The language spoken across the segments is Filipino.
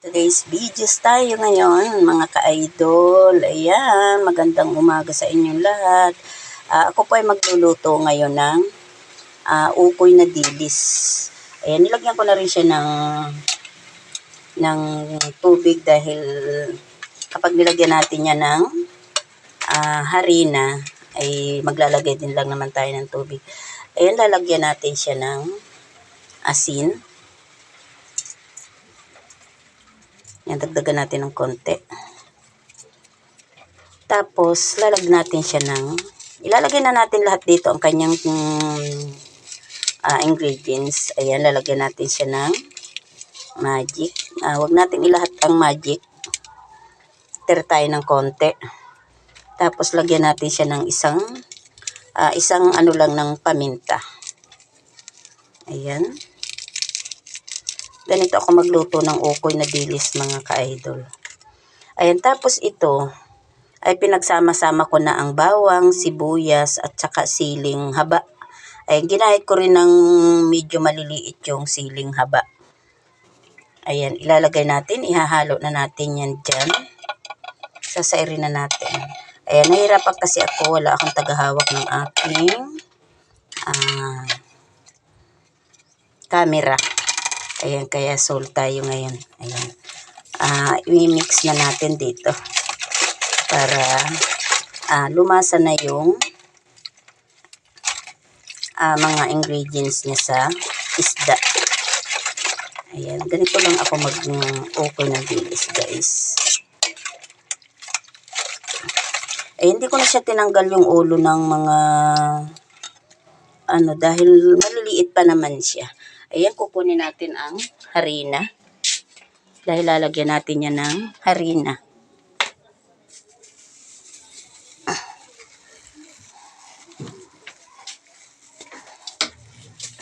Today's videos tayo ngayon, mga ka-idol. Ayan, magandang umaga sa inyong lahat. Ah, ako po ay magluluto ngayon ng ah, ukoy na dilis. Ayan, nilagyan ko na rin siya ng ng tubig dahil kapag nilagyan natin niya ng ah, harina, ay maglalagay din lang naman tayo ng tubig. Ayan, lalagyan natin siya ng asin. Yan, dagdagan natin ng konti. Tapos, lalagyan natin siya ng, ilalagay na natin lahat dito ang kanyang mm, ah, ingredients. Ayan, lalagyan natin siya ng magic. Ah, wag natin ilahat ang magic. Tira tayo ng konti. Tapos, lagyan natin siya ng isang, ah, isang ano lang ng paminta. Ayan. Ganito ako magluto ng ukoy na dilis mga ka-idol. Ayan, tapos ito ay pinagsama-sama ko na ang bawang, sibuyas at saka siling haba. Ayan, ginahit ko rin ng medyo maliliit yung siling haba. Ayan, ilalagay natin, ihahalo na natin yan dyan. Sasairin na natin. Ayan, nahirapan kasi ako, wala akong tagahawak ng aking ah, camera. Ayan, kaya soul tayo ngayon. Ayan. Ah, i-mix na natin dito para ah, lumasa na yung ah, mga ingredients niya sa isda. Ayan, ganito lang ako mag-open ng dilis, guys. Eh, hindi ko na siya tinanggal yung ulo ng mga ano, dahil maliliit pa naman siya. Ayan, kukunin natin ang harina. Dahil lalagyan natin yan ng harina.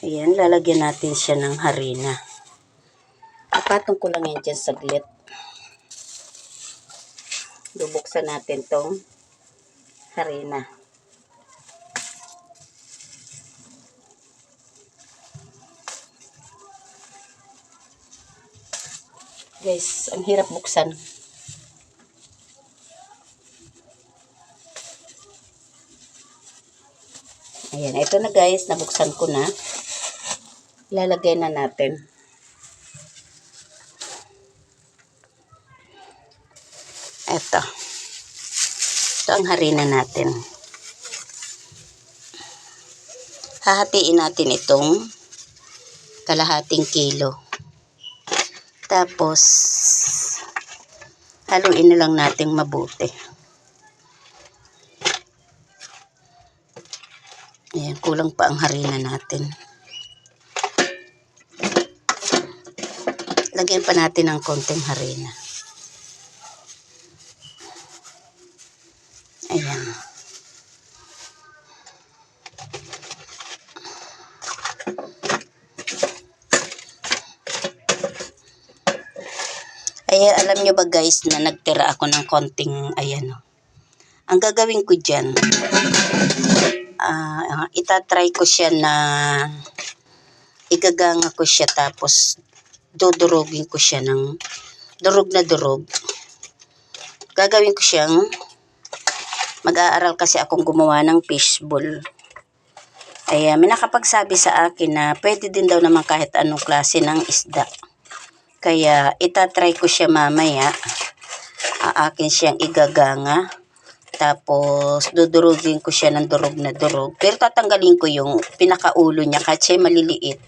Ayan, lalagyan natin siya ng harina. Ipatong ko lang yan dyan saglit. Bubuksan natin tong harina. Guys, ang hirap buksan. Ayan, ito na guys, nabuksan ko na. Ilalagay na natin. Ito. Ito ang harina natin. Hahatiin natin itong kalahating kilo. Tapos, haluin na lang natin mabuti. Ayan, kulang pa ang harina natin. Lagyan pa natin ng konting harina. Ayan, alam nyo ba guys na nagtira ako ng konting, ayan o. Ang gagawin ko dyan, ah itatry ko siya na igaganga ko siya tapos dudurugin ko siya ng durog na durog. Gagawin ko siyang mag-aaral kasi akong gumawa ng fishbowl. Ay, may nakapagsabi sa akin na pwede din daw naman kahit anong klase ng isda. Kaya itatry ko siya mamaya. Aakin siyang igaganga. Tapos dudurugin ko siya ng durog na durog. Pero tatanggalin ko yung pinakaulo niya kasi maliliit.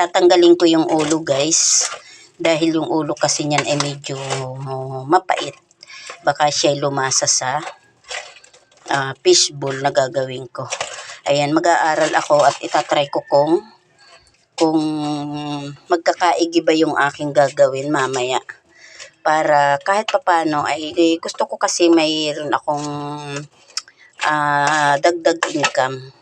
Tatanggalin ko yung ulo guys. Dahil yung ulo kasi niyan ay medyo oh, mapait. Baka siya lumasa sa uh, fishbowl na gagawin ko. Ayan, mag-aaral ako at itatry ko kung kung magkakaigi ba yung aking gagawin mamaya. Para kahit papano ay eh, gusto ko kasi mayroon akong uh, dagdag income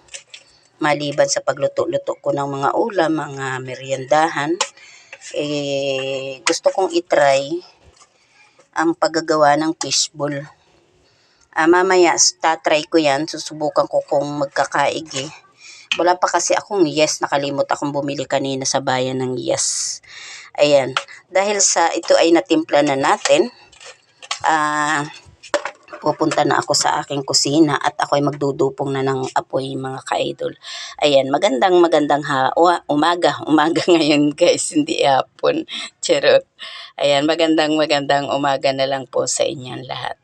maliban sa pagluto-luto ko ng mga ulam, mga meriendahan. Eh, gusto kong itry ang paggagawa ng fishbowl. Ah, mamaya, tatry ko yan. Susubukan ko kung magkakaigi. Wala pa kasi akong yes. Nakalimot akong bumili kanina sa bayan ng yes. Ayan. Dahil sa ito ay natimpla na natin, ah, pupunta na ako sa aking kusina at ako ay magdudupong na ng apoy mga ka-idol. Ayan, magandang magandang ha, umaga, umaga ngayon guys, hindi hapon. Charot. Ayan, magandang magandang umaga na lang po sa inyong lahat.